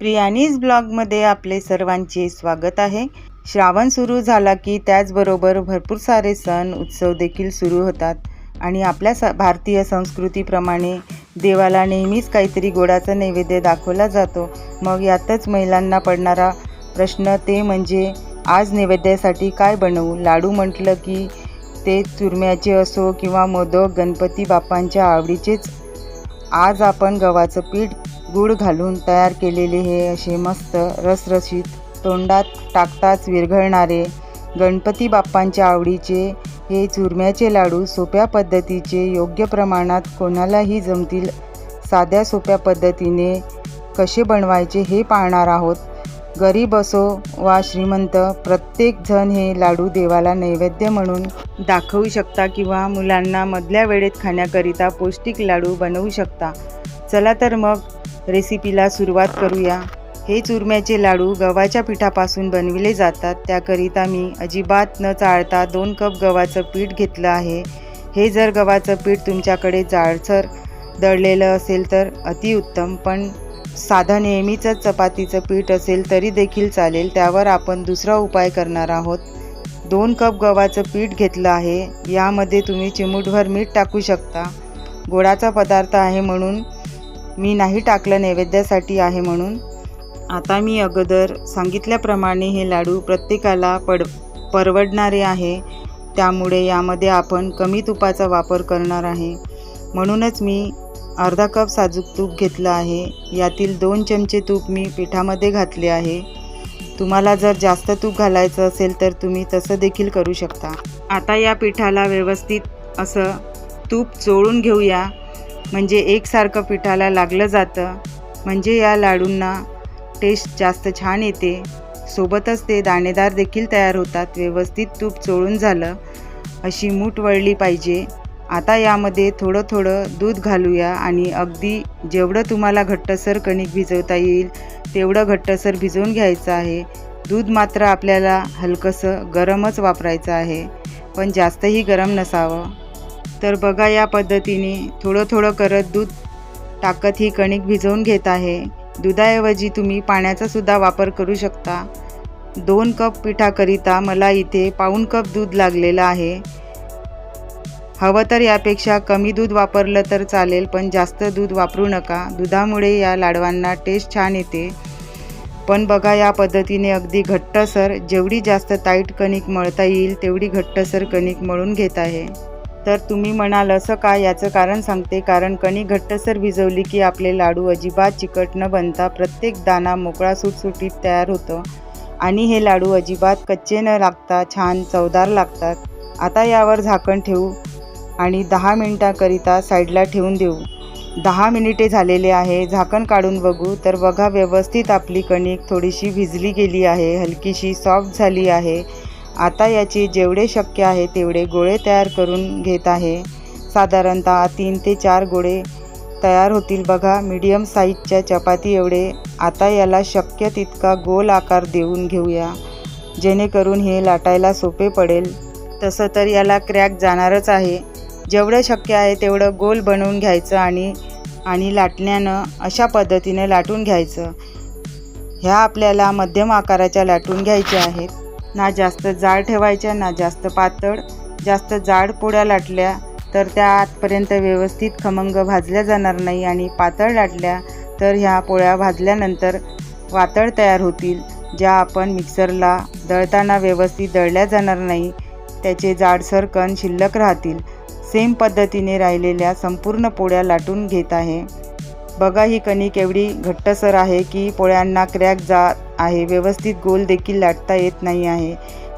प्रियानीज ब्लॉगमध्ये आपले सर्वांचे स्वागत आहे. श्रावण सुरू झाला की त्याचबरोबर भरपूर सारे सण उत्सव देखील सुरू होतात. आणि आपल्या स भारतीय संस्कृतीप्रमाणे देवाला नेहमीच काहीतरी गोडाचा नैवेद्य दाखवला जातो. मग यातच महिलांना पडणारा प्रश्न ते म्हणजे आज नैवेद्यासाठी काय बनवू? लाडू म्हटलं की ते चुरम्याचे असो किंवा मोदक गणपती बाप्पांच्या आवडीचेच. आज आपण गव्हाचं पीठ गूळ घालून तयार केलेले हे असे मस्त रसरशीत तोंडात टाकताच विरघळणारे गणपती बाप्पांच्या आवडीचे हे चुरम्याचे लाडू सोप्या पद्धतीचे योग्य प्रमाणात कोणालाही जमतील साध्या सोप्या पद्धतीने कसे बनवायचे हे पाहणार आहोत. गरीब असो वा श्रीमंत प्रत्येकजण हे लाडू देवाला नैवेद्य म्हणून दाखवू शकता किंवा मुलांना मधल्या वेळेत खाण्याकरिता पौष्टिक लाडू बनवू शकता. चला तर मग रेसिपीला सुरुवात करूया. हे चुरम्याचे लाडू गव्हाच्या पिठापासून बनविले जातात. त्याकरिता मी अजिबात न चाळता दोन कप गव्हाचं पीठ घेतलं आहे. हे जर गव्हाचं पीठ तुमच्याकडे जाडसर दळलेलं असेल तर अतिउत्तम पण साधं नेहमीचंच चपातीचं पीठ असेल तरी देखील चालेल. त्यावर आपण दुसरा उपाय करणार आहोत. दोन कप गव्हाचं पीठ घेतलं आहे. यामध्ये तुम्ही चिमूटभर मीठ टाकू शकता. गोडाचा पदार्थ आहे म्हणून मी नाही टाकलं नैवेद्यासाठी आहे म्हणून. आता मी अगोदर सांगितल्याप्रमाणे हे लाडू प्रत्येकाला पड परवडणारे आहे. त्यामुळे यामध्ये आपण कमी तुपाचा वापर करणार आहे. म्हणूनच मी अर्धा कप साजूक तूप घेतलं आहे. यातील दोन चमचे तूप मी पिठामध्ये घातले आहे. तुम्हाला जर जास्त तूप घालायचं असेल तर तुम्ही तसं देखील करू शकता. आता या पिठाला व्यवस्थित असं तूप चोळून घेऊया. म्हणजे एकसारखं पिठाला लागलं जातं. म्हणजे या लाडूंना टेस्ट जास्त छान येते. सोबतच ते दाणेदार देखील तयार होतात. व्यवस्थित तूप चोळून झालं अशी मूठ वळली पाहिजे. आता यामध्ये थोडं थोडं दूध घालूया आणि अगदी जेवढं तुम्हाला घट्टसर कणिक भिजवता येईल तेवढं घट्टसर भिजवून घ्यायचं आहे. दूध मात्र आपल्याला हलकंसं गरमच वापरायचं आहे. पण जास्तही गरम नसावं. तर बघा या पद्धतीने थोडं थोडं करत दूध टाकत ही कणिक भिजवून घेत आहे. दुधाऐवजी तुम्ही पाण्याचा सुद्धा वापर करू शकता. दोन कप पिठाकरिता मला इथे पाऊण कप दूध लागलेलं आहे. हवं तर यापेक्षा कमी दूध वापरलं तर चालेल पण जास्त दूध वापरू नका. दुधामुळे या लाडवांना टेस्ट छान येते. पण बघा या पद्धतीने अगदी घट्टसर जेवढी जास्त ताईट कणिक मळता येईल तेवढी घट्टसर कणिक मळून घेत आहे. तर तुम्ही म्हणाल असं का? याचं कारण सांगते. कारण कणी घट्टसर भिजवली की आपले लाडू अजिबात चिकट न बनता प्रत्येक दाना मोकळा सुटसुटीत तयार होतं. आणि हे लाडू अजिबात कच्चे न लागता छान चवदार लागतात. आता यावर झाकण ठेवू आणि दहा मिनटाकरिता साईडला ठेवून देऊ. दहा मिनिटे झालेले आहे. झाकण काढून बघू. तर बघा व्यवस्थित आपली कणिक थोडीशी भिजली गेली आहे. हलकीशी सॉफ्ट झाली आहे. आता याचे जेवढे शक्य आहे तेवढे गोळे तयार करून घेत आहे. साधारणतः तीन ते चार गोळे तयार होतील बघा. मीडियम साईजच्या चपाती एवढे. आता याला शक्य तितका गोल आकार देऊन घेऊया. जेणेकरून हे लाटायला सोपे पडेल. तसं तर याला क्रॅक जाणारच आहे. जेवढं शक्य आहे तेवढं गोल बनवून घ्यायचं आणि आणि लाटण्यानं अशा पद्धतीने लाटून घ्यायचं. ह्या आपल्याला मध्यम आकाराच्या लाटून घ्यायच्या आहेत. ना जास्त जाड ठेवायच्या ना जास्त पातळ. जास्त जाड पोळ्या लाटल्या तर त्या आतपर्यंत व्यवस्थित खमंग भाजल्या जाणार नाही आणि पातळ लाटल्या तर ह्या पोळ्या भाजल्यानंतर वातळ तयार होतील ज्या आपण मिक्सरला दळताना व्यवस्थित दळल्या जाणार नाही. त्याचे जाडसर कण शिल्लक राहतील. सेम पद्धतीने राहिलेल्या संपूर्ण पोळ्या लाटून घेत आहे. बघा ही कणिक एवढी घट्टसर आहे की पोळ्यांना क्रॅक जात आहे. व्यवस्थित गोल देखील लाटता येत नाही आहे.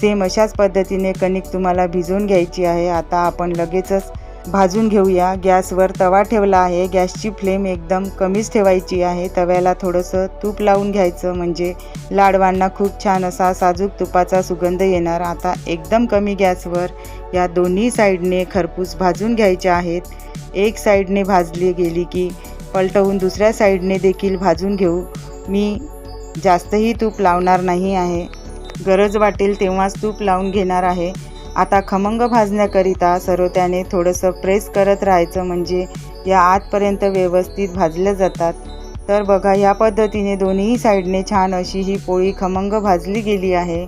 सेम अशाच पद्धतीने कणिक तुम्हाला भिजवून घ्यायची आहे. आता आपण लगेचच भाजून घेऊया. गॅसवर तवा ठेवला आहे. गॅसची फ्लेम एकदम कमीच ठेवायची आहे. तव्याला थोडंसं तूप लावून घ्यायचं. म्हणजे लाडवांना खूप छान असा साजूक तुपाचा सुगंध येणार. आता एकदम कमी गॅसवर या दोन्ही साईडने खरपूस भाजून घ्यायच्या आहेत. एक साईडने भाजली गेली की पलटवून दुसऱ्या साईडने देखील भाजून घेऊ. मी जास्तही तूप लावणार नाही आहे. गरज वाटेल तेव्हाच तूप लावून घेणार आहे. आता खमंग भाजण्याकरिता सर्वत्याने थोडंसं प्रेस करत राहायचं म्हणजे या आतपर्यंत व्यवस्थित भाजल्या जातात. तर बघा ह्या पद्धतीने दोन्ही साईडने छान अशी ही पोळी खमंग भाजली गेली आहे.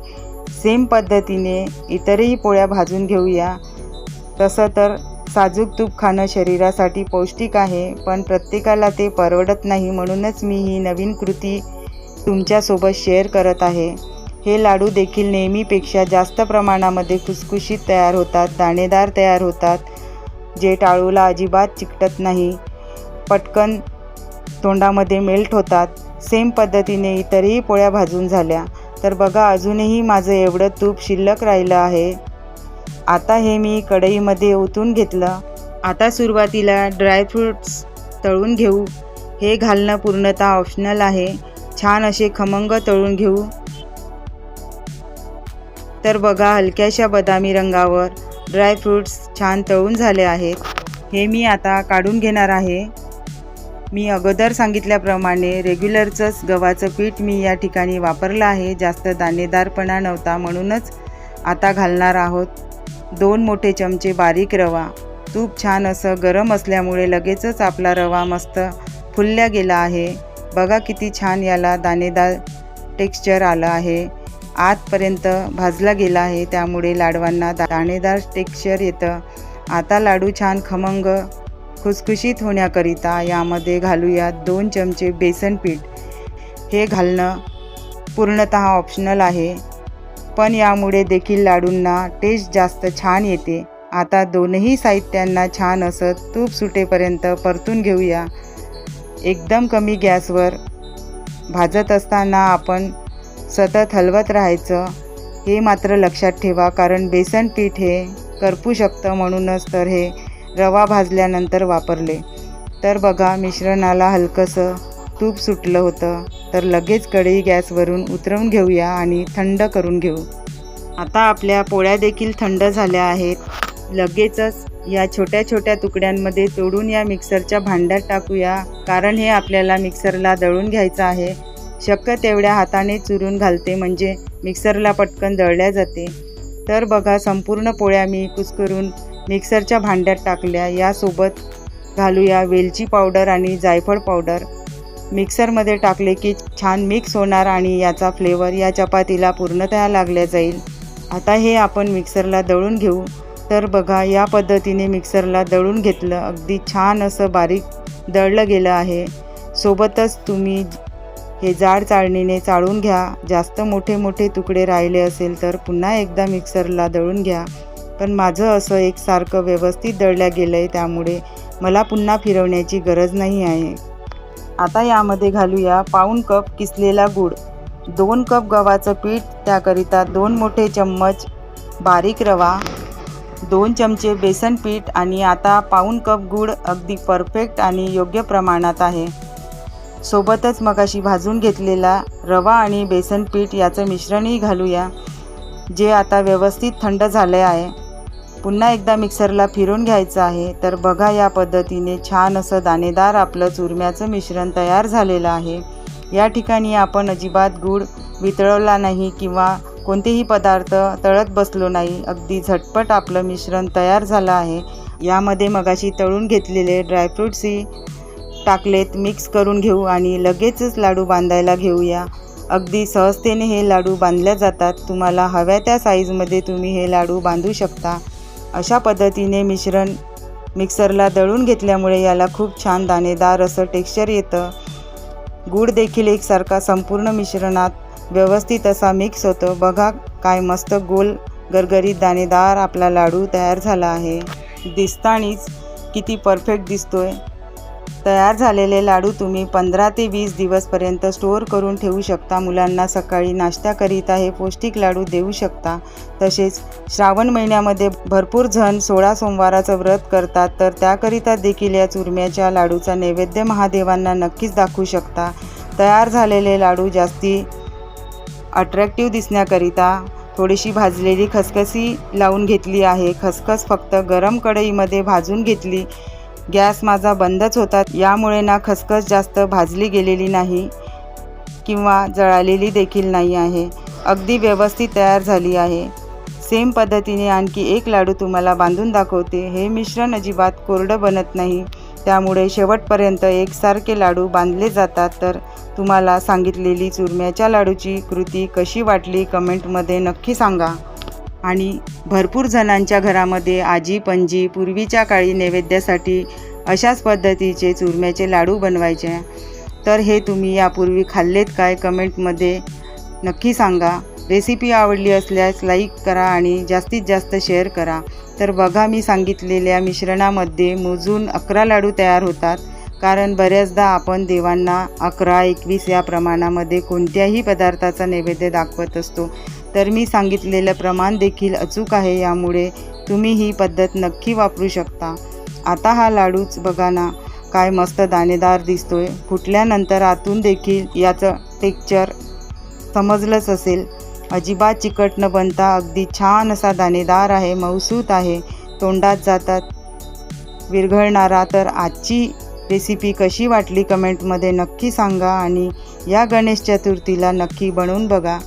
सेम पद्धतीने इतरही पोळ्या भाजून घेऊया. तसं तर साजूक तूप खाणं शरीरासाठी पौष्टिक आहे पण प्रत्येकाला ते परवडत नाही म्हणूनच मी ही नवीन कृती तुमच्यासोबत शेअर करत आहे. हे लाडू देखील नेहमीपेक्षा जास्त प्रमाणामध्ये खुसखुशीत तयार होतात दाणेदार तयार होतात जे टाळूला अजिबात चिकटत नाही. पटकन तोंडामध्ये मेल्ट होतात. सेम पद्धतीने इतरही पोळ्या भाजून झाल्या. तर बघा अजूनही माझं एवढं तूप शिल्लक राहिलं आहे. आता हे मी कढईमध्ये ओतून घेतलं. आता सुरुवातीला ड्रायफ्रूट्स तळून घेऊ. हे घालणं पूर्णतः ऑप्शनल आहे. छान असे खमंग तळून घेऊ. तर बघा हलक्याशा बदामी रंगावर ड्रायफ्रूट्स छान तळून झाले आहेत. हे मी आता काढून घेणार आहे. मी अगोदर सांगितल्याप्रमाणे रेग्युलरचंच गव्हाचं पीठ मी या ठिकाणी वापरलं आहे. जास्त दाणेदारपणा नव्हता म्हणूनच आता घालणार आहोत. दोन मोठे चमचे बारीक रवा. तूप छान असं गरम असल्यामुळे लगेचच आपला रवा मस्त फुलल्या गेला आहे. बघा किती छान याला दाणेदार टेक्स्चर आलं आहे. आतपर्यंत भाजला गेला आहे त्यामुळे लाडवांना दाणेदार टेक्स्चर येतं. आता लाडू छान खमंग खुसखुशीत होण्याकरिता यामध्ये घालूया दोन चमचे बेसन पीठ हे घालणं पूर्णतः ऑप्शनल आहे. पण यामुळे देखील लाडूंना टेस्ट जास्त छान येते. आता दोनही साहित्यांना छान असं तूप सुटेपर्यंत परतून घेऊया. एकदम कमी गॅसवर भाजत असताना आपण सतत हलवत राहायचं हे मात्र लक्षात ठेवा कारण बेसन पीठ हे करपू शकतं म्हणूनच तर हे रवा भाजल्यानंतर वापरले. तर बघा मिश्रणाला हलकंसं तूप सुटलं होतं तर लगेच कढई गॅसवरून उतरवून घेऊया आणि थंड करून घेऊ. आता आपल्या पोळ्या देखील थंड झाल्या आहेत. लगेचच या छोट्या छोट्या तुकड्यांमध्ये तोडून या मिक्सरच्या भांड्यात टाकूया कारण हे आपल्याला मिक्सरला दळून घ्यायचं आहे. शक्य तेवढ्या हाताने चुरून घालते म्हणजे मिक्सरला पटकन दळल्या जाते. तर बघा संपूर्ण पोळ्या मी कुसकरून मिक्सरच्या भांड्यात टाकल्या. यासोबत घालूया वेलची पावडर आणि जायफळ पावडर. मिक्सरमध्ये टाकले की छान मिक्स होणार आणि याचा फ्लेवर या चपातीला पूर्णतः लागल्या जाईल. आता हे आपण मिक्सरला दळून घेऊ. तर बघा या पद्धतीने मिक्सरला दळून घेतलं. अगदी छान असं बारीक दळलं गेलं आहे. सोबतच तुम्ही हे जाड चाळणीने चाळून घ्या. जास्त मोठे मोठे तुकडे राहिले असेल तर पुन्हा एकदा मिक्सरला दळून घ्या. पण माझं असं एकसारखं व्यवस्थित दळल्या गेलं आहे त्यामुळे मला पुन्हा फिरवण्याची गरज नाही आहे. आता यामध्ये घालूया पाऊण कप किसलेला गूळ. दोन कप गव्हाचं पीठ त्याकरिता दोन मोठे चम्मच बारीक रवा दोन चमचे बेसन पीठ आणि आता पाऊण कप गूळ अगदी परफेक्ट आणि योग्य प्रमाणात आहे. सोबतच मगाशी भाजून घेतलेला रवा आणि बेसन पीठ याचं मिश्रणही घालूया जे आता व्यवस्थित थंड झाले आहे. पुन्हा एकदा मिक्सरला फिरून घ्यायचं आहे. तर बघा या पद्धतीने छान असं दाणेदार आपलं चुरम्याचं मिश्रण तयार झालेलं आहे. या ठिकाणी आपण अजिबात गूळ वितळवला नाही किंवा कोणतेही पदार्थ तळत बसलो नाही. अगदी झटपट आपलं मिश्रण तयार झालं आहे. यामध्ये मगाशी तळून घेतलेले ड्रायफ्रूट्सही टाकलेत मिक्स करून घेऊ आणि लगेचच लाडू बांधायला घेऊया. अगदी सहजतेने हे लाडू बांधल्या जातात. तुम्हाला हव्या त्या साईजमध्ये तुम्ही हे लाडू बांधू शकता. अशा पद्धतीने मिश्रण मिक्सरला दळून घेतल्यामुळे याला खूप छान दाणेदार असं टेक्स्चर येतं. गूळ देखील एकसारखा संपूर्ण मिश्रणात व्यवस्थित असा मिक्स होतो. बघा काय मस्त गोल गरगरीत दाणेदार आपला लाडू तयार झाला आहे. दिसतानीच किती परफेक्ट दिसतोय. तयार झालेले लाडू तुम्ही पंधरा ते वीस दिवसपर्यंत स्टोअर करून ठेवू शकता. मुलांना सकाळी नाश्त्याकरिता हे पौष्टिक लाडू देऊ शकता. तसेच श्रावण महिन्यामध्ये भरपूर जण सोळा सोमवाराचं व्रत करतात तर त्याकरिता देखील या चुरम्याच्या लाडूचा नैवेद्य महादेवांना नक्कीच दाखवू शकता. तयार झालेले लाडू जास्ती अट्रॅक्टिव्ह दिसण्याकरिता थोडीशी भाजलेली खसखसी लावून घेतली आहे. खसखस फक्त गरम कढईमध्ये भाजून घेतली. गॅस माझा बंदच होता. यामुळे ना खसखस जास्त भाजली गेलेली नाही किंवा जळालेली देखील नाही आहे. अगदी व्यवस्थित तयार झाली आहे. सेम पद्धतीने आणखी एक लाडू तुम्हाला बांधून दाखवते. हे मिश्रण अजिबात कोरडं बनत नाही. त्यामुळे शेवटपर्यंत एकसारखे लाडू बांधले जातात. तर तुम्हाला सांगितलेली चुरम्याच्या लाडूची कृती कशी वाटली कमेंटमध्ये नक्की सांगा. आणि भरपूर जणांच्या घरामध्ये आजी पणजी पूर्वीच्या काळी नैवेद्यासाठी अशाच पद्धतीचे चुरम्याचे लाडू बनवायचे. तर हे तुम्ही यापूर्वी खाल्लेत काय? कमेंटमध्ये नक्की सांगा. रेसिपी आवडली असल्यास लाईक करा आणि जास्तीत जास्त शेअर करा. तर बघा मी सांगितलेल्या मिश्रणामध्ये मोजून अकरा लाडू तयार होतात. कारण बऱ्याचदा आपण देवांना अकरा एकवीस या प्रमाणामध्ये कोणत्याही पदार्थाचा नैवेद्य दाखवत असतो. तर मी सांगितलेलं प्रमाण देखील अचूक आहे यामुळे तुम्ही ही पद्धत नक्की वापरू शकता. आता हा लाडूच बघा ना काय मस्त दाणेदार दिसतोय. फुटल्यानंतर आतून देखील याचं टेक्चर समजलंच असेल. अजिबात चिकट न बनता अगदी छान असा दाणेदार आहे मौसूत आहे. तोंडात जातात विरघळणारा तर आजची रेसिपी कशी वाटली कमेंटमध्ये नक्की सांगा आणि या गणेश चतुर्थीला नक्की बनवून बघा.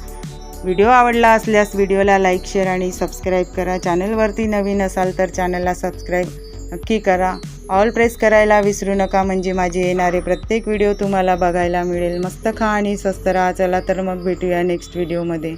व्हिडिओ आवडला असल्यास व्हिडिओला लाईक शेअर आणि सबस्क्राईब करा. चॅनलवरती नवीन असाल तर चॅनलला सबस्क्राईब नक्की करा. ऑल प्रेस करायला विसरू नका म्हणजे माझे येणारे प्रत्येक व्हिडिओ तुम्हाला बघायला मिळेल. मस्त खा आणि स्वस्त राहा. चला तर मग भेटूया नेक्स्ट व्हिडिओमध्ये.